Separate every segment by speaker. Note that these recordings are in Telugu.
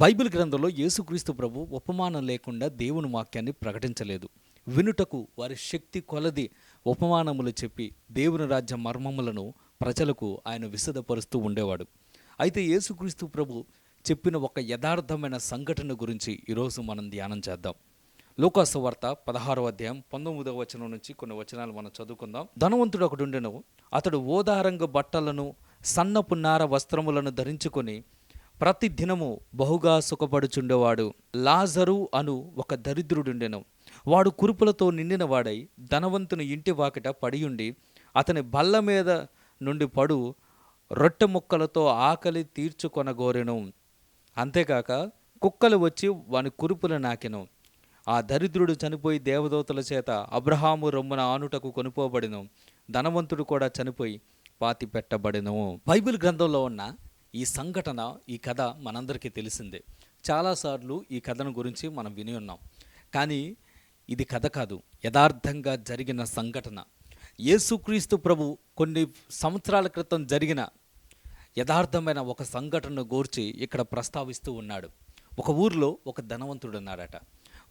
Speaker 1: బైబిల్ గ్రంథంలో యేసుక్రీస్తు ప్రభు ఉపమానం లేకుండా దేవుని వాక్యాన్ని ప్రకటించలేదు. వినుటకు వారి శక్తి కొలది ఉపమానములు చెప్పి దేవుని రాజ్య మర్మములను ప్రజలకు ఆయన విశదపరుస్తూ ఉండేవాడు. అయితే యేసుక్రీస్తు ప్రభు చెప్పిన ఒక యథార్థమైన సంఘటన గురించి ఈరోజు మనం ధ్యానం చేద్దాం. లోకాసు వార్త పదహారవ అధ్యాయం పంతొమ్మిదవ వచనం నుంచి కొన్ని వచనాలు మనం చదువుకుందాం. ధనవంతుడు ఒకడు ఉండెను అతడు ఓదారంగ బట్టలను సన్నపు నార వస్త్రములను ధరించుకొని ప్రతి దినము బహుగా సుఖపడుచుండేవాడు. లాజరు అను ఒక దరిద్రుడుండెను. వాడు కురుపులతో నిండిన వాడై ధనవంతుని ఇంటి వాకిట పడియుండి అతని బల్ల మీద నుండి పడు రొట్టె ముక్కలతో ఆకలి తీర్చుకొనగోరెను. అంతేకాక కుక్కలు వచ్చి వాని కురుపులు నాకెను. ఆ దరిద్రుడు చనిపోయి దేవదూతల చేత అబ్రహాము రొమ్మున ఆనుటకు కొనుపోబడిను. ధనవంతుడు కూడా చనిపోయి పాతి పెట్టబడిను బైబిల్ గ్రంథంలో ఉన్న ఈ సంఘటన ఈ కథ మనందరికీ తెలిసిందే. చాలాసార్లు ఈ కథను గురించి మనం విని ఉన్నాం. కానీ ఇది కథ కాదు యథార్థంగా జరిగిన సంఘటన. యేసుక్రీస్తు ప్రభు కొన్ని సంవత్సరాల క్రితం జరిగిన యథార్థమైన ఒక సంఘటనను గూర్చి ఇక్కడ ప్రస్తావిస్తూ ఉన్నాడు. ఒక ఊర్లో ఒక ధనవంతుడు ఉన్నాడట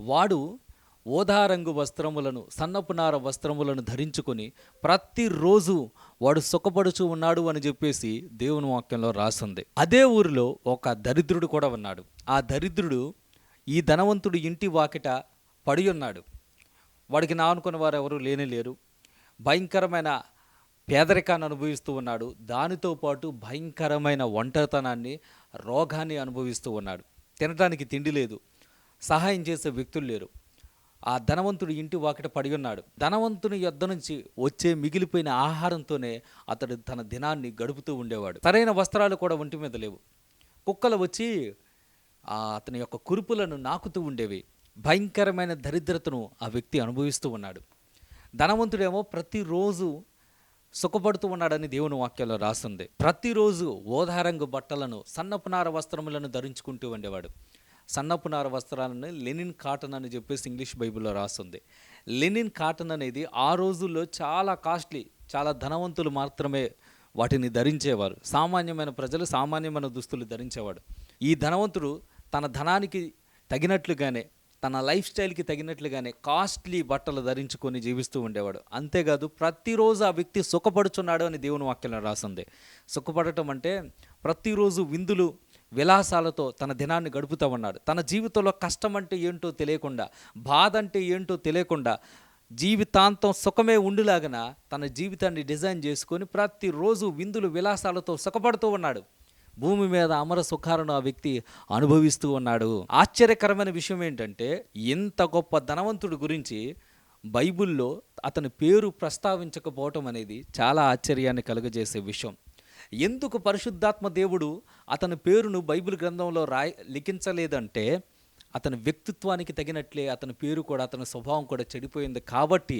Speaker 1: వాడు ఓదారంగు వస్త్రములను సన్నపునార వస్త్రములను ధరించుకొని ప్రతిరోజు వాడు సుఖపడుచు ఉన్నాడు అని చెప్పేసి దేవుని వాక్యంలో రాసింది. అదే ఊరిలో ఒక దరిద్రుడు కూడా ఉన్నాడు. ఆ దరిద్రుడు ఈ ధనవంతుడు ఇంటి వాకిట పడి ఉన్నాడు. వాడికి నా అనుకున్న వారు ఎవరు లేనే లేరు. భయంకరమైన పేదరికాన్ని అనుభవిస్తూ ఉన్నాడు. దానితో పాటు భయంకరమైన ఒంటరితనాన్ని రోగాన్ని అనుభవిస్తూ ఉన్నాడు. తినడానికి తిండి లేదు. సహాయం చేసే వ్యక్తులు లేరు. ఆ ధనవంతుడు ఇంటి వాకిట పడి ఉన్నాడు. ధనవంతుని యొద్ద నుంచి వచ్చే మిగిలిపోయిన ఆహారంతోనే అతడు తన దినాన్ని గడుపుతూ ఉండేవాడు. సరైన వస్త్రాలు కూడా ఒంటి మీద లేవు. కుక్కలు వచ్చి అతని యొక్క కురుపులను నాకుతూ ఉండేవి. భయంకరమైన దరిద్రతను ఆ వ్యక్తి అనుభవిస్తూ ఉన్నాడు. ధనవంతుడేమో ప్రతిరోజు సుఖపడుతూ ఉన్నాడని దేవుని వాక్యంలో రాస్తుంది ప్రతిరోజు ఓదారంగు బట్టలను సన్నపునార వస్త్రములను ధరించుకుంటూ ఉండేవాడు. సన్నపునార వస్త్రాలను లెనిన్ కాటన్ అని చెప్పేసి ఇంగ్లీష్ బైబిల్లో రాస్తుంది. లెనిన్ కాటన్ అనేది ఆ రోజుల్లో చాలా కాస్ట్లీ చాలా ధనవంతులు మాత్రమే వాటిని ధరించేవారు. సామాన్యమైన ప్రజలు సామాన్యమైన దుస్తులు ధరించేవాడు. ఈ ధనవంతుడు తన ధనానికి తగినట్లుగానే తన లైఫ్ స్టైల్కి తగినట్లుగానే కాస్ట్లీ బట్టలు ధరించుకొని జీవిస్తూ ఉండేవాడు. అంతేకాదు ప్రతిరోజు ఆ వ్యక్తి సుఖపడుచున్నాడు అని దేవుని వాక్యంలో రాసింది. సుఖపడటం అంటే ప్రతిరోజు విందులు విలాసాలతో తన దినాన్ని గడుపుతూ ఉన్నాడు. తన జీవితంలో కష్టం అంటే ఏంటో తెలియకుండా బాధ అంటే ఏంటో తెలియకుండా జీవితాంతం సుఖమే ఉండులాగన తన జీవితాన్ని డిజైన్ చేసుకొని ప్రతిరోజు విందులు విలాసాలతో సుఖపడుతూ ఉన్నాడు. భూమి మీద అమర సుఖాలను ఆ వ్యక్తి అనుభవిస్తూ ఉన్నాడు. ఆశ్చర్యకరమైన విషయం ఏంటంటే ఇంత గొప్ప ధనవంతుడి గురించి బైబిల్లో అతని పేరు ప్రస్తావించకపోవటం అనేది చాలా ఆశ్చర్యాన్ని కలుగజేసే విషయం. ఎందుకు పరిశుద్ధాత్మ దేవుడు అతని పేరును బైబిల్ గ్రంథంలో రాయ లిఖించలేదంటే అతని వ్యక్తిత్వానికి తగినట్లే అతని పేరు కూడా అతని స్వభావం కూడా చెడిపోయింది కాబట్టి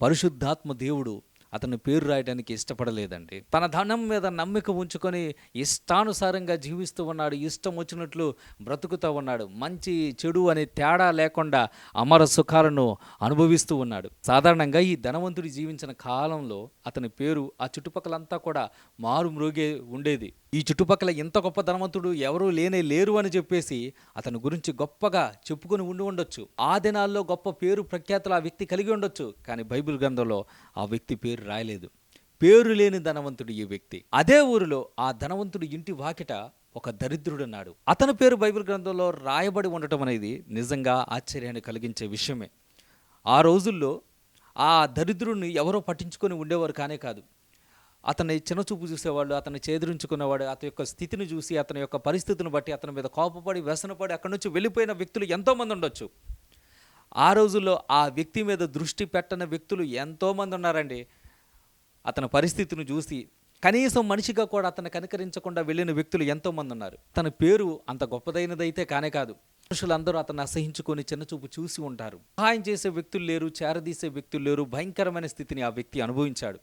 Speaker 1: పరిశుద్ధాత్మ దేవుడు అతని పేరు రాయడానికి ఇష్టపడలేదండి. తన ధనం మీద నమ్మిక ఉంచుకొని ఇష్టానుసారంగా జీవిస్తూ ఉన్నాడు. ఇష్టం వచ్చినట్లు బ్రతుకుతూ ఉన్నాడు. మంచి చెడు అనే తేడా లేకుండా అమర సుఖాలను అనుభవిస్తూ ఉన్నాడు. సాధారణంగా ఈ ధనవంతుడు జీవించిన కాలంలో అతని పేరు ఆ చుట్టుపక్కలంతా కూడా మారు మ్రోగే ఉండేది. ఈ చుట్టుపక్కల ఇంత గొప్ప ధనవంతుడు ఎవరూ లేనే లేరు అని చెప్పేసి అతని గురించి గొప్పగా చెప్పుకొని ఉండి ఉండొచ్చు. ఆ దినాల్లో గొప్ప పేరు ప్రఖ్యాతులు ఆ వ్యక్తి కలిగి ఉండొచ్చు. కానీ బైబిల్ గ్రంథంలో ఆ వ్యక్తి పేరు రాయలేదు. పేరు లేని ధనవంతుడు ఈ వ్యక్తి. అదే ఊరిలో ఆ ధనవంతుడు ఇంటి వాకిట ఒక దరిద్రుడున్నాడు. అతని పేరు బైబిల్ గ్రంథంలో రాయబడి ఉండటం అనేది నిజంగా ఆశ్చర్యాన్ని కలిగించే విషయమే. ఆ రోజుల్లో ఆ దరిద్రుడిని ఎవరో పట్టించుకొని ఉండేవారు కానే కాదు. అతని చిన్నచూపు చూసేవాళ్ళు అతన్ని చేదరించుకునేవాడు అతని యొక్క స్థితిని చూసి అతని యొక్క పరిస్థితిని బట్టి అతని మీద కోపపడి వ్యసనపడి అక్కడి నుంచి వెళ్ళిపోయిన వ్యక్తులు ఎంతోమంది ఉండొచ్చు. ఆ రోజుల్లో ఆ వ్యక్తి మీద దృష్టి పెట్టని వ్యక్తులు ఎంతోమంది ఉన్నారండి. అతని పరిస్థితిని చూసి కనీసం మనిషిగా కూడా అతను కనికరించకుండా వెళ్ళిన వ్యక్తులు ఎంతోమంది ఉన్నారు. తన పేరు అంత గొప్పదైనదైతే కానే కాదు. మనుషులందరూ అతను అసహించుకొని చిన్నచూపు చూసి ఉంటారు. సహాయం చేసే వ్యక్తులు లేరు చేరదీసే వ్యక్తులు లేరు భయంకరమైన స్థితిని ఆ వ్యక్తి అనుభవించాడు.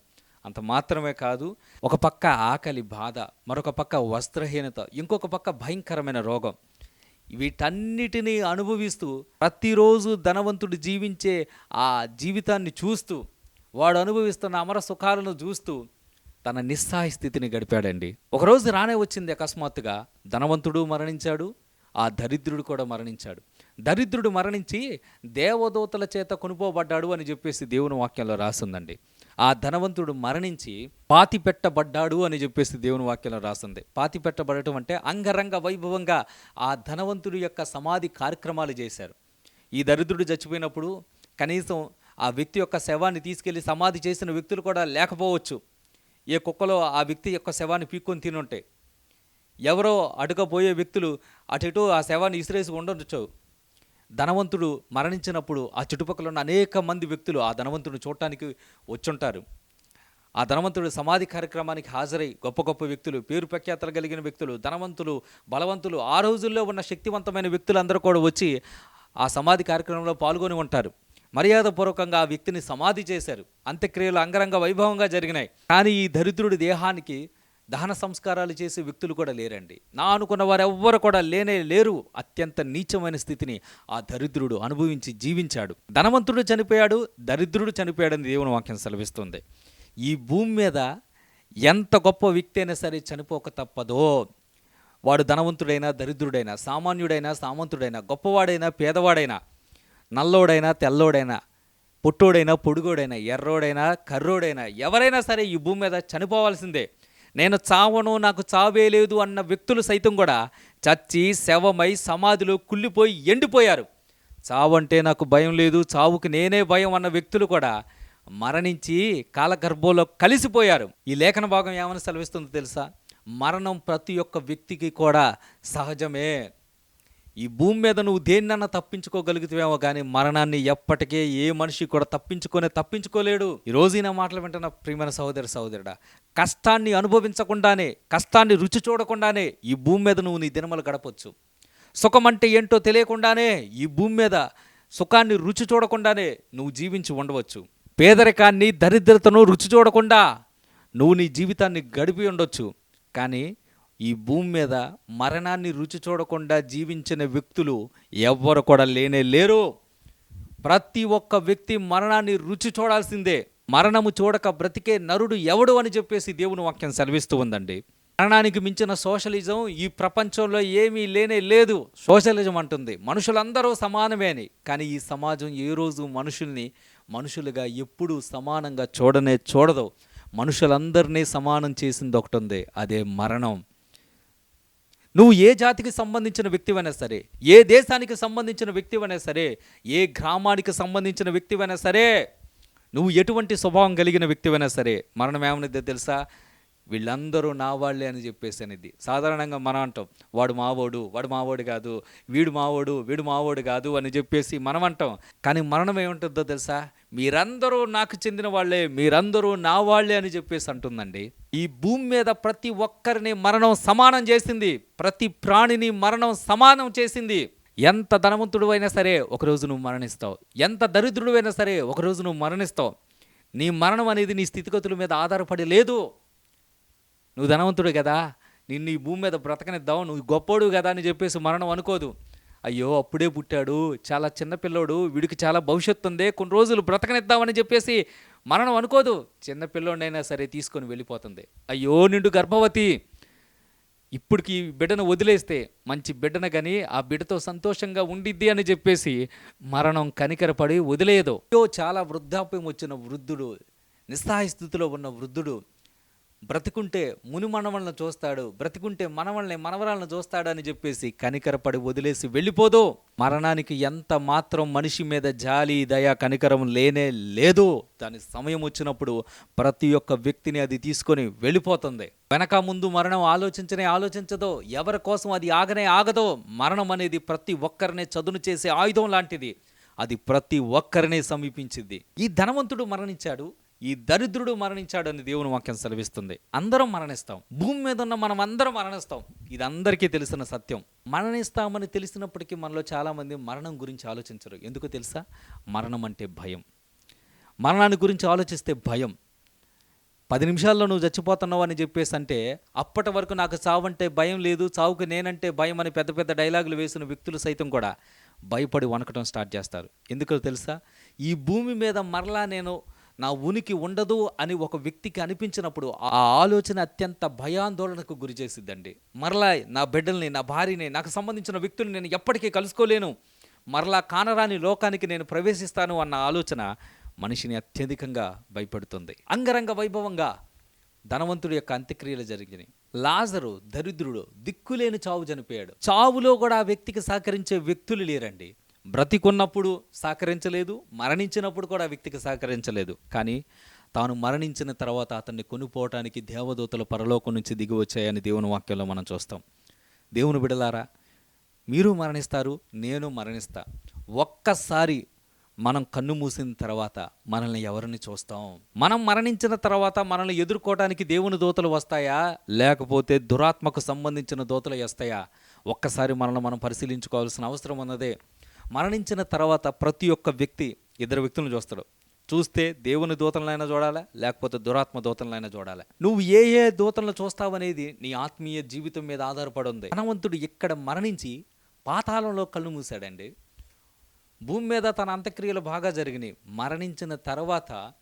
Speaker 1: అంత మాత్రమే కాదు ఒక పక్క ఆకలి బాధ మరొక పక్క వస్త్రహీనత ఇంకొక పక్క భయంకరమైన రోగం. వీటన్నిటినీ అనుభవిస్తూ ప్రతిరోజు ధనవంతుడు జీవించే ఆ జీవితాన్ని చూస్తూ వాడు అనుభవిస్తున్న అమర సుఖాలను చూస్తూ తన నిస్సాయ స్థితిని గడిపాడండి. ఒకరోజు రానే వచ్చింది అకస్మాత్తుగా ధనవంతుడు మరణించాడు ఆ దరిద్రుడు కూడా మరణించాడు. దరిద్రుడు మరణించి దేవదూతల చేత కొనుపోబడ్డాడు అని చెప్పేసి దేవుని వాక్యంలో రాసిందండి. ఆ ధనవంతుడు మరణించి పాతి పెట్టబడ్డాడు అని చెప్పేసి దేవుని వాక్యంలో రాసింది. పాతి పెట్టబడటం అంటే అంగరంగ వైభవంగా ఆ ధనవంతుడి యొక్క సమాధి కార్యక్రమాలు చేశారు. ఈ దరిద్రుడు చచ్చిపోయినప్పుడు కనీసం ఆ వ్యక్తి యొక్క శవాన్ని తీసుకెళ్ళి సమాధి చేసిన వ్యక్తులు కూడా లేకపోవచ్చు. ఏ కుక్కలో ఆ వ్యక్తి యొక్క శవాన్ని పీక్కొని తినుంటే. ఎవరో అడుగబోయే వ్యక్తులు అటు ఇటు ఆ శవాన్ని ఇసిరేసి ఉండొచ్చు. ధనవంతుడు మరణించినప్పుడు ఆ చుట్టుపక్కల ఉన్న అనేక మంది వ్యక్తులు ఆ ధనవంతుడిని చూడటానికి వచ్చుంటారు. ఆ ధనవంతుడు సమాధి కార్యక్రమానికి హాజరై గొప్ప గొప్ప వ్యక్తులు పేరు ప్రఖ్యాతలు కలిగిన వ్యక్తులు ధనవంతులు బలవంతులు ఆ రోజుల్లో ఉన్న శక్తివంతమైన వ్యక్తులందరూ కూడా వచ్చి ఆ సమాధి కార్యక్రమంలో పాల్గొని ఉంటారు. మర్యాదపూర్వకంగా ఆ వ్యక్తిని సమాధి చేశారు. అంత్యక్రియలు అంగరంగ వైభవంగా జరిగినాయి. కానీ ఈ దరిద్రుడి దేహానికి దహన సంస్కారాలు చేసే వ్యక్తులు కూడా లేరండి. నా అనుకున్న వారు ఎవ్వరు కూడా లేనే లేరు. అత్యంత నీచమైన స్థితిని ఆ దరిద్రుడు అనుభవించి జీవించాడు. ధనవంతుడు చనిపోయాడు దరిద్రుడు చనిపోయాడని దేవుని వాక్యం సెలవిస్తుంది. ఈ భూమి మీద ఎంత గొప్ప వ్యక్తి అయినా సరే చనిపోక తప్పదో. వాడు ధనవంతుడైనా దరిద్రుడైనా సామాన్యుడైనా సామంతుడైనా గొప్పవాడైనా పేదవాడైనా నల్లోడైనా తెల్లోడైనా పుట్టోడైనా పొడుగోడైనా ఎర్రోడైనా కర్రోడైనా ఎవరైనా సరే ఈ భూమి మీద చనిపోవాల్సిందే. నేను చావను నాకు చావే లేదు అన్న వ్యక్తులు సైతం కూడా చచ్చి శవమై సమాధిలో కుళ్ళిపోయి ఎండిపోయారు. చావంటే నాకు భయం లేదు చావుకు నేనే భయం అన్న వ్యక్తులు కూడా మరణించి కాలగర్భంలో కలిసిపోయారు. ఈ లేఖన భాగం ఏమని సెలవిస్తుందో తెలుసా? మరణం ప్రతి ఒక్క వ్యక్తికి కూడా సహజమే. ఈ భూమి మీద నువ్వు దేన్నన్నా తప్పించుకోగలుగుతావేమో కానీ మరణాన్ని ఎప్పటికే ఏ మనిషి కూడా తప్పించుకొనే తప్పించుకోలేడు. ఈ నా మాటలు వింటున్న ప్రియమైన సహోదరి సహోదరుడా కష్టాన్ని అనుభవించకుండానే కష్టాన్ని రుచి చూడకుండానే ఈ భూమి మీద నువ్వు నీ దినములు గడపచ్చు. సుఖం అంటే ఏంటో తెలియకుండానే ఈ భూమి మీద సుఖాన్ని రుచి చూడకుండానే నువ్వు జీవించి ఉండవచ్చు. పేదరికాన్ని దరిద్రతను రుచి చూడకుండా నువ్వు నీ జీవితాన్ని గడిపి ఉండొచ్చు. కానీ ఈ భూమి మీద మరణాన్ని రుచి చూడకుండా జీవించిన వ్యక్తులు ఎవ్వరు కూడా లేనే లేరు. ప్రతి ఒక్క వ్యక్తి మరణాన్ని రుచి చూడాల్సిందే. మరణము చూడక బ్రతికే నరుడు ఎవడు అని చెప్పేసి దేవుని వాక్యం సెలవిస్తూ ఉందండి. మరణానికి మించిన సోషలిజం ఈ ప్రపంచంలో ఏమీ లేనే లేదు. సోషలిజం అంటుంది. మనుషులందరూ సమానమే అని. కానీ ఈ సమాజం ఏ రోజు మనుషుల్ని మనుషులుగా ఎప్పుడూ సమానంగా చూడనే చూడదు. మనుషులందరినీ సమానం చేసింది ఒకటి ఉంది. అదే మరణం. నువ్వు ఏ జాతికి సంబంధించిన వ్యక్తివైనా సరే ఏ దేశానికి సంబంధించిన వ్యక్తివైనా సరే ఏ గ్రామానికి సంబంధించిన వ్యక్తివైనా సరే నువ్వు ఎటువంటి స్వభావం కలిగిన వ్యక్తివైనా సరే మరణం ఏమనిద్దో తెలుసా? వీళ్ళందరూ నా వాళ్ళే అని చెప్పేసి అనేది సాధారణంగా మనం అంటాం. వాడు మావోడు వాడు మావోడు కాదు వీడు మావోడు వీడు మావోడు కాదు అని చెప్పేసి మనం అంటాం. కానీ మరణం ఏముంటుందో తెలుసా? మీరందరూ నాకు చెందిన వాళ్ళే మీరందరూ నా వాళ్ళే అని చెప్పేసి అంటుందండి. ఈ భూమి మీద ప్రతి ఒక్కరిని మరణం సమానం చేసింది ప్రతి ప్రాణిని మరణం సమానం చేసింది. ఎంత ధనవంతుడు అయినా సరే ఒకరోజు నువ్వు మరణిస్తావు. ఎంత దరిద్రుడు అయినా సరే ఒకరోజు నువ్వు మరణిస్తావు. నీ మరణం అనేది నీ స్థితిగతుల మీద ఆధారపడి లేదు. నువ్వు ధనవంతుడు కదా నిన్ను ఈ భూమి మీద బ్రతకనిద్దాం నువ్వు గొప్పోడు కదా అని చెప్పేసి మరణం అనుకోదు. అయ్యో అప్పుడే పుట్టాడు చాలా చిన్న పిల్లోడు వీడికి చాలా భవిష్యత్తు ఉంది కొన్ని రోజులు బ్రతకనిద్దామని చెప్పేసి మరణం అనుకోదు. చిన్నపిల్లోడైనా సరే తీసుకొని వెళ్ళిపోతుంది. అయ్యో నిండు గర్భవతి. ఇప్పటికి ఈ బిడ్డను వదిలేస్తే మంచి బిడ్డను కానీ ఆ బిడ్డతో సంతోషంగా ఉండిద్ది అని చెప్పేసి మరణం కనికరపడి వదిలేయదు. అయ్యో చాలా వృద్ధాప్యం వచ్చిన వృద్ధుడు నిస్సహాయ స్థితిలో ఉన్న వృద్ధుడు బ్రతికుంటే మునుమనవలను చూస్తాడు బ్రతికుంటే మనవల్ని మనవరాలను చూస్తాడు అని చెప్పేసి కనికరపడి వదిలేసి వెళ్ళిపోదు. మరణానికి ఎంత మాత్రం మనిషి మీద జాలి దయ కనికరం లేనే లేదు. దాని సమయం వచ్చినప్పుడు ప్రతి ఒక్క వ్యక్తిని అది తీసుకొని వెళ్ళిపోతుంది. వెనక ముందు మరణం ఆలోచించనే ఆలోచించదో ఎవరి కోసం అది ఆగనే ఆగదో. మరణం అనేది ప్రతి ఒక్కరినే చదును చేసే ఆయుధం లాంటిది. అది ప్రతి ఒక్కరినే సమీపించింది. ఈ ధనవంతుడు మరణించాడు. ఈ దరిద్రుడు మరణించాడు అని దేవుని వాక్యం సెలవిస్తుంది. అందరం మరణిస్తాం. భూమి మీద ఉన్న మనం అందరం మరణిస్తాం. ఇది అందరికీ తెలిసిన సత్యం. మరణిస్తామని తెలిసినప్పటికీ మనలో చాలామంది మరణం గురించి ఆలోచించరు. ఎందుకు తెలుసా? మరణం అంటే భయం. మరణాన్ని గురించి ఆలోచిస్తే భయం. పది నిమిషాల్లో నువ్వు చచ్చిపోతున్నావు అని చెప్పేసి అంటే అప్పటి వరకు నాకు చావంటే భయం లేదు చావుకు నేనంటే భయం అని పెద్ద పెద్ద డైలాగులు వేసిన వ్యక్తులు సైతం కూడా భయపడి వణకటం స్టార్ట్ చేస్తారు. ఎందుకో తెలుసా? ఈ భూమి మీద మరలా నేను నా ఉనికి ఉండదు అని ఒక వ్యక్తికి అనిపించినప్పుడు ఆ ఆలోచన అత్యంత భయాందోళనకు గురి చేసిద్దండి. మరలా నా బిడ్డల్ని నా భార్యని నాకు సంబంధించిన వ్యక్తుల్ని నేను ఎప్పటికీ కలుసుకోలేను. మరలా కానరాని లోకానికి నేను ప్రవేశిస్తాను అన్న ఆలోచన మనిషిని అత్యధికంగా భయపడుతుంది. అంగరంగ వైభవంగా ధనవంతుడి యొక్క అంత్యక్రియలు జరిగినాయి. లాజరు దరిద్రుడు దిక్కులేని చావు చనిపోయాడు. చావులో కూడా ఆ వ్యక్తికి సహకరించే వ్యక్తులు లేరండి. బ్రతికున్నప్పుడు సహకరించలేదు మరణించినప్పుడు కూడా ఆ వ్యక్తికి సహకరించలేదు. కానీ తాను మరణించిన తర్వాత అతన్ని కొనుక్కోవటానికి దేవదూతలు పరలోకం నుంచి దిగి వచ్చాయని దేవుని వాక్యంలో మనం చూస్తాం. దేవుని బిడలారా మీరు మరణిస్తారు నేను మరణిస్తా. ఒక్కసారి మనం కన్ను మూసిన తర్వాత మనల్ని ఎవరిని చూస్తాం? మనం మరణించిన తర్వాత మనల్ని ఎదుర్కోవడానికి దేవుని దూతలు వస్తాయా? లేకపోతే దురాత్మకు సంబంధించిన దూతలు వస్తాయా? ఒక్కసారి మనల్ని మనం పరిశీలించుకోవాల్సిన అవసరం ఉన్నదే. మరణించిన తర్వాత ప్రతి ఒక్క వ్యక్తి ఇద్దరు వ్యక్తులను చూస్తాడు. చూస్తే దేవుని దూతలనైనా చూడాలా? లేకపోతే దురాత్మ దూతలనైనా చూడాలా? నువ్వు ఏ ఏ దూతలను చూస్తావనేది నీ ఆత్మీయ జీవితం మీద ఆధారపడి ఉంది. ధనవంతుడు ఇక్కడ మరణించి పాతాళంలో కళ్ళు మూసాడండి భూమి మీద తన అంత్యక్రియలు బాగా జరిగినాయి. మరణించిన తర్వాత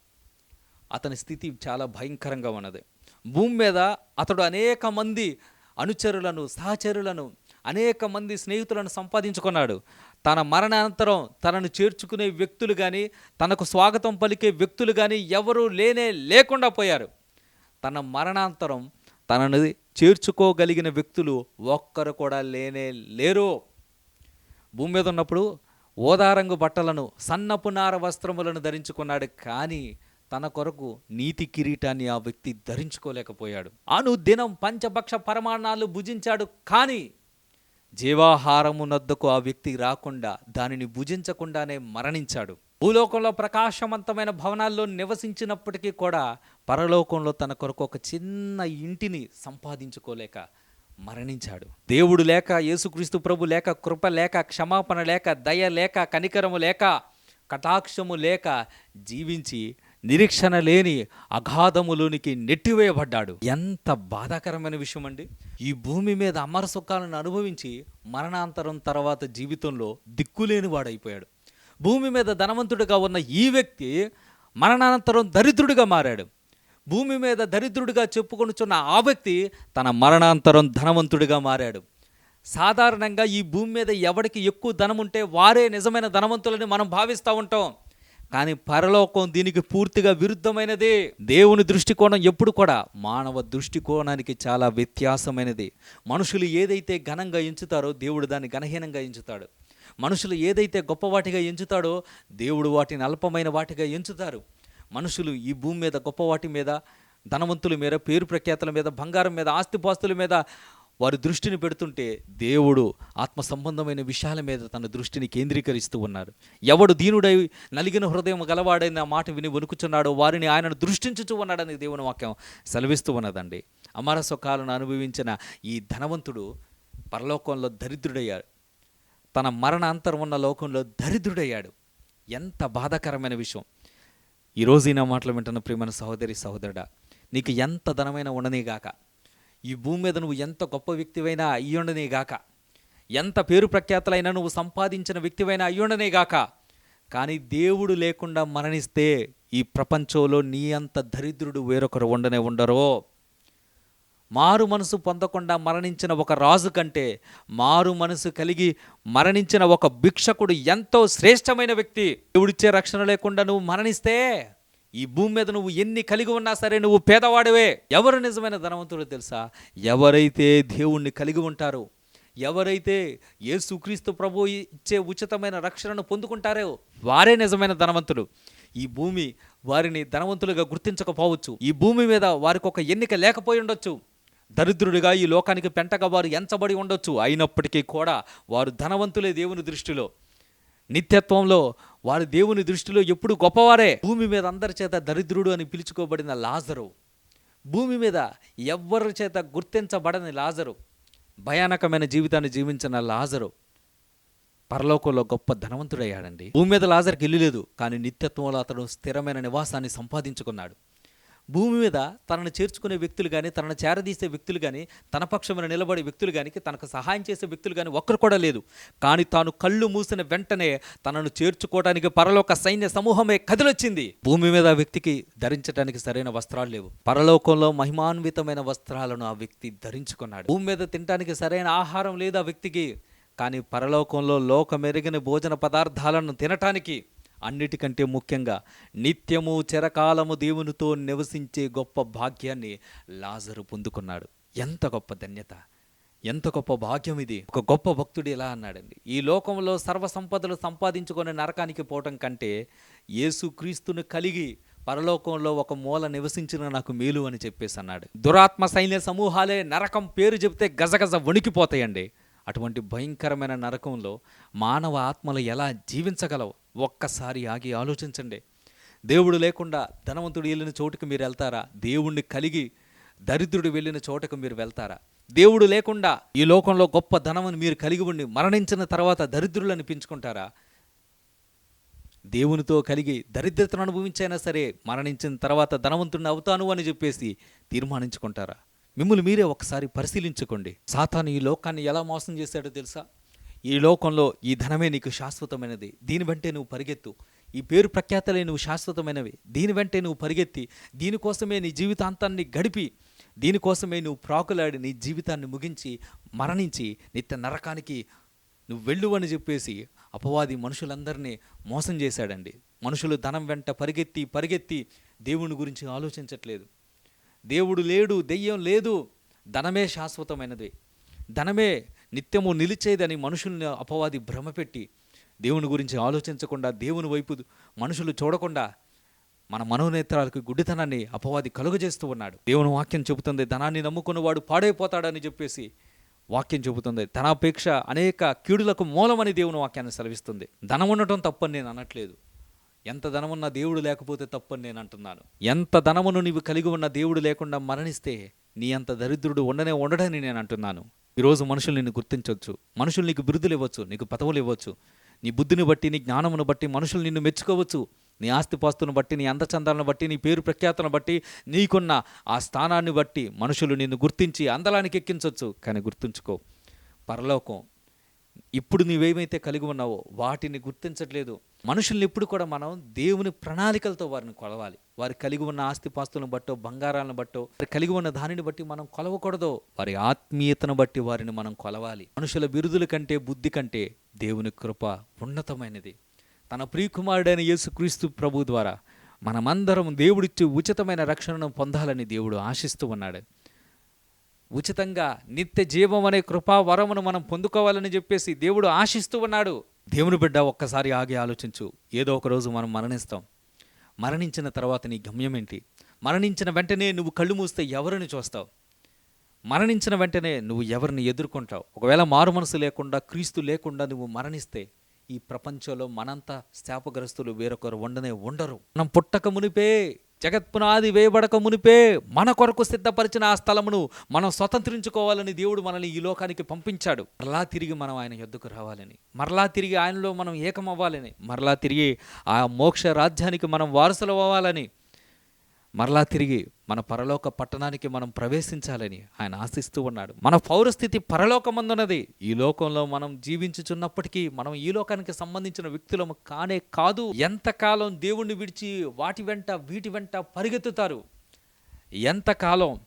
Speaker 1: అతని స్థితి చాలా భయంకరంగా ఉన్నది. భూమి మీద అతడు అనేక మంది అనుచరులను సహచరులను అనేక మంది స్నేహితులను సంపాదించుకున్నాడు. తన మరణానంతరం తనను చేర్చుకునే వ్యక్తులు కానీ తనకు స్వాగతం పలికే వ్యక్తులు కానీ ఎవరూ లేనే లేకుండా పోయారు. తన మరణాంతరం తనను చేర్చుకోగలిగిన వ్యక్తులు ఒక్కరు కూడా లేనే లేరు. భూమి మీద ఉన్నప్పుడు ఓదారంగు బట్టలను సన్నపు నార వస్త్రములను ధరించుకున్నాడు. కానీ తన కొరకు నీతి కిరీటాన్ని ఆ వ్యక్తి ధరించుకోలేకపోయాడు. అనుదినం పంచభక్ష పరమాణాలు భుజించాడు. కానీ జీవాహారమునద్దకు ఆ వ్యక్తి రాకుండా దానిని భుజించకుండానే మరణించాడు. భూలోకంలో ప్రకాశవంతమైన భవనాల్లో నివసించినప్పటికీ కూడా పరలోకంలో తన కొరకు ఒక చిన్న ఇంటిని సంపాదించుకోలేక మరణించాడు. దేవుడు లేక యేసుక్రీస్తు ప్రభు లేక కృప లేక క్షమాపణ లేక దయ లేక కనికరము లేక కటాక్షము లేక జీవించి నిరీక్షణ లేని అగాధములోనికి నెట్టివేయబడ్డాడు. ఎంత బాధాకరమైన విషయం అండి ఈ భూమి మీద అమర సుఖాలను అనుభవించి మరణాంతరం తర్వాత జీవితంలో దిక్కులేని వాడైపోయాడు. భూమి మీద ధనవంతుడిగా ఉన్న ఈ వ్యక్తి మరణానంతరం దరిద్రుడిగా మారాడు. భూమి మీద దరిద్రుడిగా చెప్పుకొనుచున్న ఆ వ్యక్తి తన మరణాంతరం ధనవంతుడిగా మారాడు. సాధారణంగా ఈ భూమి మీద ఎవరికి ఎక్కువ ధనం ఉంటే వారే నిజమైన ధనవంతులని మనం భావిస్తూ ఉంటాం. కానీ పరలోకం దీనికి పూర్తిగా విరుద్ధమైనది. దేవుని దృష్టికోణం ఎప్పుడు కూడా మానవ దృష్టికోణానికి చాలా వ్యత్యాసమైనది. మనుషులు ఏదైతే ఘనంగా ఎంచుతారో దేవుడు దాన్ని ఘనహీనంగా ఎంచుతాడు. మనుషులు ఏదైతే గొప్పవాటిగా ఎంచుతాడో దేవుడు వాటిని అల్పమైన వాటిగా ఎంచుతారు. మనుషులు ఈ భూమి మీద గొప్ప వాటి మీద ధనవంతుల మీద పేరు ప్రఖ్యాతుల మీద బంగారం మీద ఆస్తిపాస్తుల మీద వారి దృష్టిని పెడుతుంటే దేవుడు ఆత్మ సంబంధమైన విషయాల మీద తన దృష్టిని కేంద్రీకరిస్తూ ఉన్నారు. ఎవడు దీనుడై నలిగిన హృదయం గలవాడైన మాట విని వణుకుచున్నాడో వారిని ఆయనను దృష్టించుచూ ఉన్నాడని దేవుని వాక్యం సెలవిస్తూ ఉన్నదండి. అమర సుఖాలను అనుభవించిన ఈ ధనవంతుడు పరలోకంలో దరిద్రుడయ్యాడు. తన మరణాంతరం ఉన్న లోకంలో దరిద్రుడయ్యాడు. ఎంత బాధాకరమైన విషయం. ఈరోజు ఈ నా మాటలు వింటున్న ప్రియమైన సహోదరి సహోదరుడా నీకు ఎంత ధనమైన ఉండనీగాక ఈ భూమి మీద నువ్వు ఎంత గొప్ప వ్యక్తివైనా అయ్యుండనే గాక. ఎంత పేరు ప్రఖ్యాతలైనా నువ్వు సంపాదించిన వ్యక్తివైనా అయ్యుండనే గాక. కానీ దేవుడు లేకుండా మరణిస్తే ఈ ప్రపంచంలో నీ అంత దరిద్రుడు వేరొకరు ఉండనే ఉండరో? మారు మనసు పొందకుండా మరణించిన ఒక రాజు కంటే మారు మనసు కలిగి మరణించిన ఒక భిక్షకుడు ఎంతో శ్రేష్టమైన వ్యక్తి. దేవుడిచ్చే రక్షణ లేకుండా నువ్వు మరణిస్తే ఈ భూమి మీద నువ్వు ఎన్ని కలిగి ఉన్నా సరే నువ్వు పేదవాడివే. ఎవరు నిజమైన ధనవంతుడు తెలుసా? ఎవరైతే దేవుణ్ణి కలిగి ఉంటారో ఎవరైతే యేసుక్రీస్తు ప్రభు ఇచ్చే ఉచితమైన రక్షణను పొందుకుంటారో వారే నిజమైన ధనవంతులు. ఈ భూమి వారిని ధనవంతులుగా గుర్తించకపోవచ్చు. ఈ భూమి మీద వారికి ఒక ఎన్నిక లేకపోయి ఉండొచ్చు. దరిద్రుడిగా ఈ లోకానికి పెంటగా వారు ఎంచబడి ఉండొచ్చు. అయినప్పటికీ కూడా వారు ధనవంతులే దేవుని దృష్టిలో. నిత్యత్వంలో వారి దేవుని దృష్టిలో ఎప్పుడు గొప్పవారే. భూమి మీద అందరి చేత దరిద్రుడు అని పిలుచుకోబడిన లాజరు. భూమి మీద ఎవ్వరి చేత గుర్తించబడని లాజరు. భయానకమైన జీవితాన్ని జీవించిన లాజరు పరలోకంలో గొప్ప ధనవంతుడయ్యాడండి. భూమి మీద లాజర్కి ఇల్లు లేదు కానీ నిత్యత్వంలో అతడు స్థిరమైన నివాసాన్ని సంపాదించుకున్నాడు. భూమి మీద తనను చేర్చుకునే వ్యక్తులు కానీ తనను చేరదీసే వ్యక్తులు కానీ తన పక్షమైన నిలబడే వ్యక్తులు కానీ తనకు సహాయం చేసే వ్యక్తులు కానీ ఒక్కరు కూడా లేదు. కానీ తాను కళ్ళు మూసిన వెంటనే తనను చేర్చుకోవడానికి పరలోక సైన్య సమూహమే కదిలొచ్చింది. భూమి మీద ఆ వ్యక్తికి ధరించడానికి సరైన వస్త్రాలు లేవు. పరలోకంలో మహిమాన్వితమైన వస్త్రాలను ఆ వ్యక్తి ధరించుకున్నాడు. భూమి మీద తినడానికి సరైన ఆహారం లేదు ఆ వ్యక్తికి. కానీ పరలోకంలో లోకమెరిగిన భోజన పదార్థాలను తినటానికి అన్నిటికంటే ముఖ్యంగా నిత్యము చిరకాలము దేవునితో నివసించే గొప్ప భాగ్యాన్ని లాజరు పొందుకున్నాడు. ఎంత గొప్ప ధన్యత ఎంత గొప్ప భాగ్యం ఇది. ఒక గొప్ప భక్తుడు ఇలా అన్నాడండి. ఈ లోకంలో సర్వ సంపదలు సంపాదించుకొని నరకానికి పోవటం కంటే యేసుక్రీస్తును కలిగి పరలోకంలో ఒక మూల నివసించిన నాకు మేలు అని చెప్పేసి అన్నాడు. దురాత్మ సైన్య సమూహాలే నరకం పేరు చెబితే గజగజ వణికిపోతాయండి. అటువంటి భయంకరమైన నరకంలో మానవ ఆత్మలు ఎలా జీవించగలవు? ఒక్కసారి ఆగి ఆలోచించండి. దేవుడు లేకుండా ధనవంతుడు వెళ్ళిన చోటుకు మీరు వెళ్తారా? దేవుణ్ణి కలిగి దరిద్రుడు వెళ్ళిన చోటకు మీరు వెళ్తారా? దేవుడు లేకుండా ఈ లోకంలో గొప్ప ధనమును మీరు కలిగి ఉండి మరణించిన తర్వాత దరిద్రులు అనిపించుకుంటారా? దేవునితో కలిగి దరిద్రతను అనుభవించైనా సరే మరణించిన తర్వాత ధనవంతుడిని అవుతాను అని చెప్పేసి తీర్మానించుకుంటారా? మిమ్మల్ని మీరే ఒకసారి పరిశీలించుకోండి. సాతాను ఈ లోకాన్ని ఎలా మోసం చేశాడో తెలుసా? ఈ లోకంలో ఈ ధనమే నీకు శాశ్వతమైనది. దీని వెంటే నువ్వు పరిగెత్తు. ఈ పేరు ప్రఖ్యాతలే నువ్వు శాశ్వతమైనవి. దీని వెంటే నువ్వు పరిగెత్తి దీనికోసమే నీ జీవితాంతాన్ని గడిపి దీనికోసమే నువ్వు ప్రాకులాడి నీ జీవితాన్ని ముగించి మరణించి నిత్య నరకానికి నువ్వు వెళ్ళు అని చెప్పేసి అపవాది మనుషులందరినీ మోసం చేశాడండి. మనుషులు ధనం వెంట పరిగెత్తి పరిగెత్తి దేవుని గురించి ఆలోచించట్లేదు. దేవుడు లేడు దెయ్యం లేదు. ధనమే శాశ్వతమైనది. ధనమే నిత్యము నిలిచేదని మనుషుల్ని అపవాది భ్రమపెట్టి దేవుని గురించి ఆలోచించకుండా దేవుని వైపు మనుషులు చూడకుండా మన మనోనేత్రాలకు గుడ్డితనాన్ని అపవాది కలుగజేస్తూ ఉన్నాడు. దేవుని వాక్యం చెబుతుంది ధనాన్ని నమ్ముకున్నవాడు పాడైపోతాడని చెప్పేసి వాక్యం చెబుతుంది. ధనాపేక్ష అనేక కీడులకు మూలమని దేవుని వాక్యాన్ని సెలవిస్తుంది. ధనం ఉండటం తప్పని నేను అనట్లేదు. ఎంత ధనమున్న దేవుడు లేకపోతే తప్పని నేను అంటున్నాను. ఎంత ధనమును నీవు కలిగి ఉన్న దేవుడు లేకుండా మరణిస్తే నీ అంత దరిద్రుడు ఉండనే ఉండడని నేను అంటున్నాను. ఈరోజు మనుషులు నిన్ను గుర్తించవచ్చు. మనుషులు నీకు బిరుదులు ఇవ్వచ్చు నీకు పదవులు ఇవ్వచ్చు. నీ బుద్ధిని బట్టి నీ జ్ఞానమును బట్టి మనుషులు నిన్ను మెచ్చుకోవచ్చు. నీ ఆస్తిపాస్తులను బట్టి నీ అందచందాలను బట్టి నీ పేరు ప్రఖ్యాతను బట్టి నీకున్న ఆ స్థానాన్ని బట్టి మనుషులు నిన్ను గుర్తించి అందలానికి ఎక్కించవచ్చు. కానీ గుర్తుంచుకో పరలోకం ఇప్పుడు నీవేమైతే కలిగి ఉన్నావో వాటిని గుర్తించట్లేదు. మనుషుల్ని ఎప్పుడు కూడా మనం దేవుని ప్రణాళికలతో వారిని కొలవాలి. వారి కలిగి ఉన్న ఆస్తిపాస్తులను బట్టో బంగారాలను బట్టో వారు కలిగి ఉన్న దానిని బట్టి మనం కొలవకూడదు. వారి ఆత్మీయతను బట్టి వారిని మనం కొలవాలి. మనుషుల బిరుదుల కంటే బుద్ధి కంటే దేవుని కృప ఉన్నతమైనది. తన ప్రియకుమారుడైన యేసుక్రీస్తు ప్రభు ద్వారా మనమందరం దేవుడిచ్చి ఉచితమైన రక్షణను పొందాలని దేవుడు ఆశిస్తూ ఉన్నాడు. ఉచితంగా నిత్య జీవం అనే కృపా వరమును మనం పొందుకోవాలని చెప్పేసి దేవుడు ఆశిస్తూ ఉన్నాడు. దేవుని బిడ్డ ఒక్కసారి ఆగి ఆలోచించు. ఏదో ఒక రోజు మనం మరణిస్తాం. మరణించిన తర్వాత నీ గమ్యం ఏంటి? మరణించిన వెంటనే నువ్వు కళ్ళు మూస్తే ఎవరిని చూస్తావు? మరణించిన వెంటనే నువ్వు ఎవరిని ఎదుర్కొంటావు? ఒకవేళ మారు మనసు లేకుండా క్రీస్తు లేకుండా నువ్వు మరణిస్తే ఈ ప్రపంచంలో మనంత శాపగ్రస్తులు వేరొకరు ఉండనే ఉండరు మనం పుట్టక మునిపే జగత్పునాది వేయబడక మునిపే మన కొరకు సిద్ధపరిచిన ఆ స్థలమును మనం స్వతంత్రించుకోవాలని దేవుడు మనల్ని ఈ లోకానికి పంపించాడు. మరలా తిరిగి మనం ఆయన యొద్దకు రావాలని మరలా తిరిగి ఆయనలో మనం ఏకమవ్వాలని మరలా తిరిగి ఆ మోక్ష రాజ్యానికి మనం వారసులు అవ్వాలని మరలా తిరిగి మన పరలోక పట్టణానికి మనం ప్రవేశించాలని ఆయన ఆశిస్తూ ఉన్నాడు. మన పౌరస్థితి పరలోకమందున్నది. ఈ లోకంలో మనం జీవించుచున్నప్పటికీ మనం ఈ లోకానికి సంబంధించిన వ్యక్తులము కానే కాదు. ఎంతకాలం దేవుణ్ణి విడిచి వాటి వెంట వీటి వెంట పరిగెత్తుతారు? ఎంతకాలం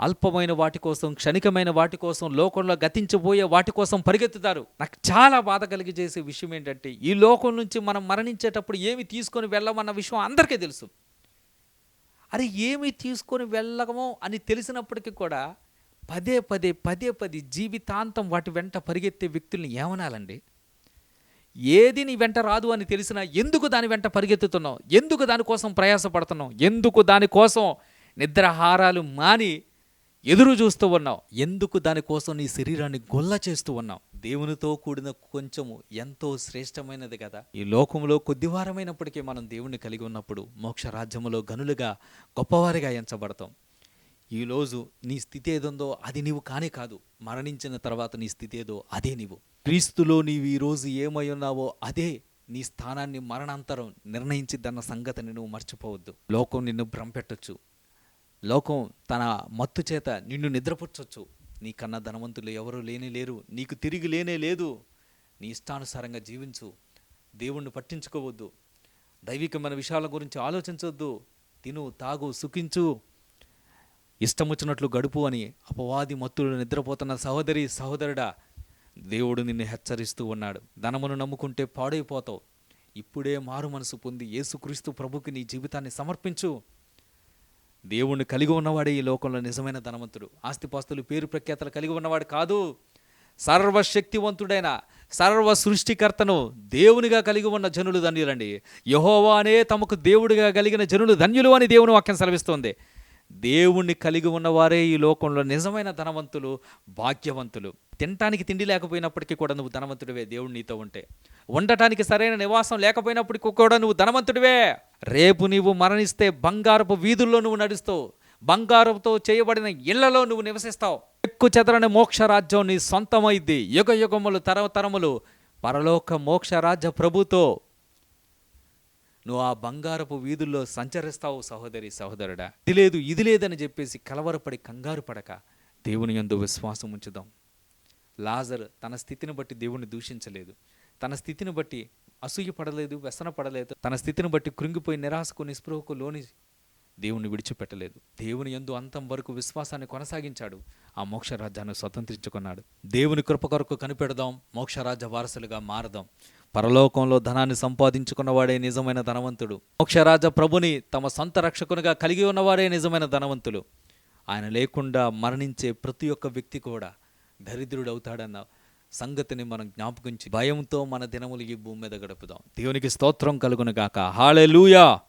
Speaker 1: అల్పమైన వాటి కోసం క్షణికమైన వాటి కోసం లోకంలో గతించబోయే వాటి కోసం పరిగెత్తుతారు? నాకు చాలా బాధ కలిగి చేసే విషయం ఏంటంటే ఈ లోకం నుంచి మనం మరణించేటప్పుడు ఏమి తీసుకొని వెళ్ళమన్న విషయం అందరికీ తెలుసు. అరే ఏమి తీసుకొని వెళ్ళగమో అని తెలిసినప్పటికీ కూడా పదే పదే పదే పదే జీవితాంతం వాటి వెంట పరిగెత్తే వ్యక్తుల్ని ఏమనాలండి? ఏది నీ వెంట రాదు అని తెలిసినా ఎందుకు దాని వెంట పరిగెత్తుతున్నావు? ఎందుకు దానికోసం ప్రయాసపడుతున్నావు? ఎందుకు దానికోసం నిద్రాహారాలు మాని ఎదురు చూస్తూ ఉన్నావు. ఎందుకు దానికోసం నీ శరీరాన్ని గొల్ల చేస్తూ ఉన్నావు? దేవునితో కూడిన కొంచెము ఎంతో శ్రేష్టమైనది కదా. ఈ లోకంలో కొద్దివారమైనప్పటికీ మనం దేవుణ్ణి కలిగి ఉన్నప్పుడు మోక్ష రాజ్యములో గనులుగా గొప్పవారిగా ఎంచబడతాం. ఈరోజు నీ స్థితి ఏదుందో అది నీవు కానే కాదు. మరణించిన తర్వాత నీ స్థితి ఏదో అదే నీవు. క్రీస్తులో నీవు ఈరోజు ఏమై ఉన్నావో అదే నీ స్థానాన్ని మరణాంతరం నిర్ణయించిద్దన్న సంగతిని నువ్వు మర్చిపోవద్దు. లోకం నిన్ను భ్రమపెట్టొచ్చు. లోకం తన మత్తు చేత నిన్ను నిద్రపుచ్చొచ్చు. నీకన్నా ధనవంతులు ఎవరూ లేనే లేరు. నీకు తిరిగి లేనే లేదు. నీ ఇష్టానుసారంగా జీవించు. దేవుణ్ణి పట్టించుకోవద్దు. దైవికమైన విషయాల గురించి ఆలోచించవద్దు తిను తాగు సుఖించు. ఇష్టం వచ్చినట్లు గడుపు అని అపవాది మత్తులు నిద్రపోతున్న సహోదరి సహోదరుడా దేవుడు నిన్ను హెచ్చరిస్తూ ఉన్నాడు. ధనమును నమ్ముకుంటే పాడైపోతావు. ఇప్పుడే మారు మనసు పొంది యేసుక్రీస్తు ప్రభుకి నీ జీవితాన్ని సమర్పించు. దేవుణ్ణి కలిగి ఉన్నవాడే ఈ లోకంలో నిజమైన ధనవంతుడు. ఆస్తిపాస్తులు పేరు ప్రఖ్యాతలు కలిగి ఉన్నవాడు కాదు. సర్వశక్తివంతుడైన సర్వ సృష్టికర్తను దేవునిగా కలిగి ఉన్న జనులు ధన్యులండి. యహోవా అనే తమకు దేవుడిగా కలిగిన జనులు ధన్యులు అని దేవుని వాక్యం సెలవిస్తోంది. దేవుణ్ణి కలిగి ఉన్నవారే ఈ లోకంలో నిజమైన ధనవంతులు భాగ్యవంతులు. తినటానికి తిండి లేకపోయినప్పటికీ కూడా నువ్వు ధనవంతుడివే దేవుడు నీతో ఉంటే. ఉండటానికి సరైన నివాసం లేకపోయినప్పటికీ కూడా నువ్వు ధనవంతుడివే. రేపు నీవు మరణిస్తే బంగారపు వీధుల్లో నువ్వు నడుస్తావు. బంగారంతో చేయబడిన ఇళ్ళలో నువ్వు నివసిస్తావు. ఎక్కువ చెదరని మోక్ష రాజ్యం నీ సొంతమైద్ది. యుగ యుగములు తరతరములు పరలోక మోక్ష రాజ్య ప్రభుతో నువ్వు ఆ బంగారపు వీధుల్లో సంచరిస్తావు సహోదరి సహోదరుడా. ఇది లేదు ఇది లేదని చెప్పేసి కలవరపడి కంగారు పడక. దేవుని యందు విశ్వాసం ఉంచుదాం. లాజర్ తన స్థితిని బట్టి దేవుణ్ణి దూషించలేదు. తన స్థితిని బట్టి అసూయ పడలేదు వ్యసన పడలేదు. తన స్థితిని బట్టి కృంగిపోయి నిరాశకు నిస్పృహకు లోని దేవుని విడిచిపెట్టలేదు. దేవుని యందు అంతం వరకు విశ్వాసాన్ని కొనసాగించాడు. ఆ మోక్షరాజ్యాన్ని స్వతంత్రించుకున్నాడు. దేవుని కృప కొరకు కనిపెడదాం మోక్షరాజ్య వారసులుగా మారదాం. పరలోకంలో ధనాన్ని సంపాదించుకున్నవాడే నిజమైన ధనవంతుడు. మోక్షరాజ ప్రభుని తమ సొంత రక్షకునిగా కలిగి ఉన్నవారే నిజమైన ధనవంతులు. ఆయన లేకుండా మరణించే ప్రతి ఒక్క వ్యక్తి కూడా దరిద్రుడవుతాడన్న సంగతిని మనం జ్ఞాపకించి భయంతో మన దినములు ఈ భూమి మీద గడుపుదాం. దేవునికి స్తోత్రం కలుగును గాక. హాళెలూయా